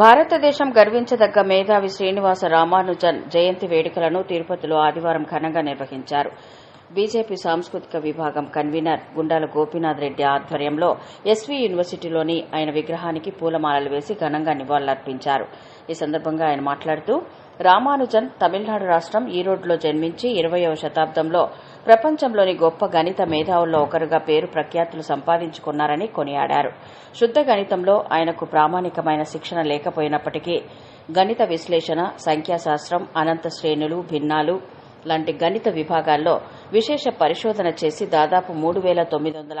భారతదేశం గర్వించదగ్గ మేధావి శ్రీనివాస రామానుజన్ జయంతి వేడుకలను తిరుపతిలో ఆదివారం ఘనంగా నిర్వహించారు. బీజేపీ సాంస్కృతిక విభాగం కన్వీనర్ గుండాల గోపీనాథ్ రెడ్డి ఆధ్వర్యంలో ఎస్వీ యూనివర్సిటీలోని ఆయన విగ్రహానికి పూలమాలలు వేసి ఘనంగా నివాళులర్పించారు. ఈ సందర్భంగా ఆయన మాట్లాడుతూ రామానుజన్ తమిళనాడు రాష్ట్రం ఈరోడ్లో జన్మించి ఇరవయవ శతాబ్దంలో ప్రపంచంలోని గొప్ప గణిత మేధావుల్లో ఒకరుగా పేరు ప్రఖ్యాతులు సంపాదించుకున్నారని కొనియాడారు. శుద్ధ గణితంలో ఆయనకు ప్రామాణికమైన శిక్షణ లేకపోయినప్పటికీ గణిత విశ్లేషణ సంఖ్యాశాస్త్రం అనంత శ్రేణులు భిన్నాలు లాంటి గణిత విభాగాల్లో విశేష పరిశోధన చేసి దాదాపు మూడు వేల తొమ్మిది వందల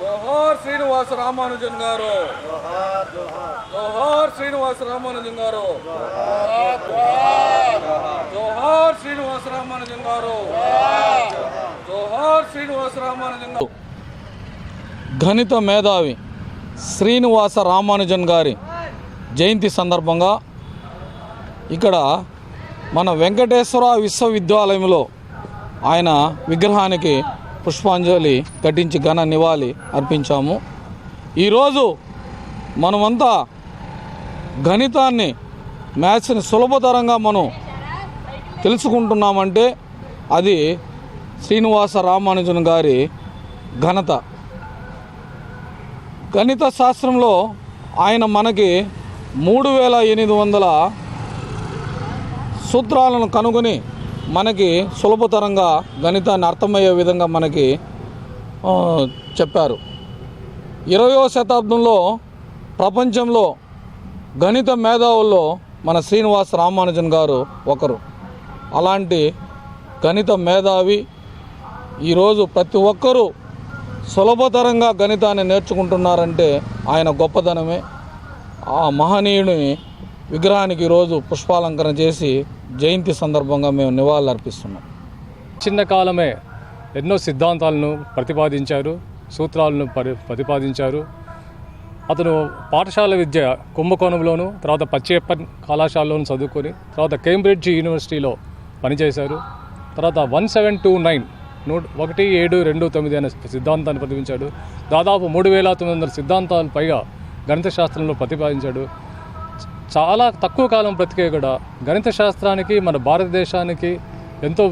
జోహార్ శ్రీనివాస రామానుజన్ గారు. జోహార్ శ్రీనివాస రామానుజన్ గారు. జోహార్ శ్రీనివాస రామానుజన్ గారు. జోహార్ శ్రీనివాస రామానుజన్ గారు. గణిత మేధావి శ్రీనివాస రామానుజన్ గారి జయంతి సందర్భంగా ఇక్కడ మన వెంకటేశ్వర విశ్వవిద్యాలయంలో ఆయన విగ్రహానికి పుష్పాంజలి ఘటించి ఘన నివాళి అర్పించాము. ఈరోజు మనమంతా గణితాన్ని మ్యాథ్స్ని సులభతరంగా మనం తెలుసుకుంటున్నామంటే అది శ్రీనివాస రామానుజన్ గారి ఘనత. గణిత శాస్త్రంలో ఆయన మనకి మూడు వేల ఎనిమిది వందల సూత్రాలను కనుగొని మనకి సులభతరంగా గణితాన్ని అర్థమయ్యే విధంగా మనకి చెప్పారు. ఇరవయో శతాబ్దంలో ప్రపంచంలో గణిత మేధావుల్లో మన శ్రీనివాస రామానుజన్ గారు ఒకరు. అలాంటి గణిత మేధావి ఈరోజు ప్రతి ఒక్కరూ సులభతరంగా గణితాన్ని నేర్చుకుంటున్నారంటే ఆయన గొప్పదనమే ఆ మహనీయుని విగ్రహానికి ఈరోజు పుష్పాలంకరణ చేసి జయంతి సందర్భంగా మేము నివాళులు అర్పిస్తున్నాం చిన్న కాలమే ఎన్నో సిద్ధాంతాలను ప్రతిపాదించారు సూత్రాలను పరి ప్రతిపాదించారు. అతను పాఠశాల విద్య కుంభకోణంలోను తర్వాత పచ్చేప్పన్ కళాశాలలోను చదువుకొని తర్వాత కేంబ్రిడ్జ్ యూనివర్సిటీలో పనిచేశారు. తర్వాత వన్ సెవెన్ టూ నైన్ నూట ఒకటి ఏడు రెండు తొమ్మిది అనే సిద్ధాంతాన్ని ప్రతిపించాడు దాదాపు మూడు వేల తొమ్మిది వందల సిద్ధాంతాలు పైగా గణిత శాస్త్రంలో ప్రతిపాదించాడు. చాలా తక్కువ కాలం బ్రతికే కూడా గణిత శాస్త్రానికి మన భారతదేశానికి ఎంతో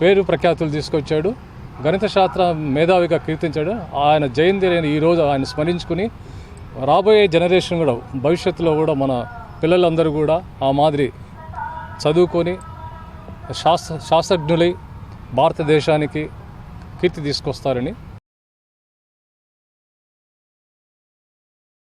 పేరు ప్రఖ్యాతులు తీసుకొచ్చాడు. గణిత శాస్త్ర మేధావిగా కీర్తించాడు. ఆయన జయంతి ఈ ఈరోజు ఆయన స్మరించుకుని రాబోయే జనరేషన్ కూడా భవిష్యత్తులో కూడా మన పిల్లలందరూ కూడా ఆ మాదిరి చదువుకొని శాస్త్ర శాస్త్రజ్ఞులై భారతదేశానికి కీర్తి తీసుకొస్తారని